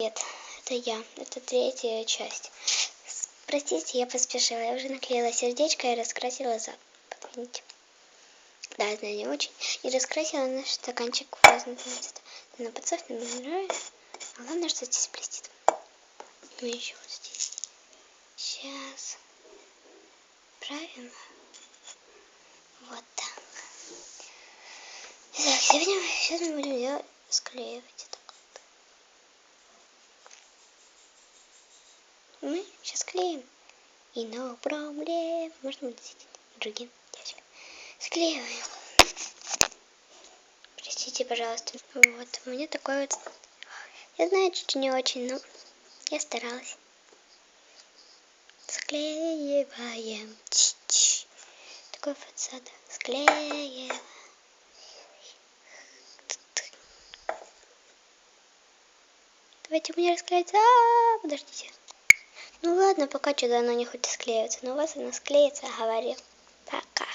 Привет, это я. Это третья часть. Простите, я поспешила. Я уже наклеила сердечко и раскрасила зад. Подвиньте. Да, это не очень. И раскрасила наш стаканчик красным цветом. На подсохнет, мне нравится. А главное, что здесь блестит. Ну еще вот здесь. Сейчас. Правильно. Вот так. Итак, сегодня сейчас мы будем делать, склеивать это. Мы сейчас клеим. И no проблем. Можно сидеть другим девочкам. Склеиваем. Простите, пожалуйста. Вот, у меня такой вот... Я знаю, чуть не очень, но я старалась. Склеиваем. Ч-ч. Такой фасад. Склеиваем. Давайте мне расклеить. А, подождите. Ну ладно, пока что-то оно не хочет склеиваться. Но у вас оно склеится, говорю. Пока.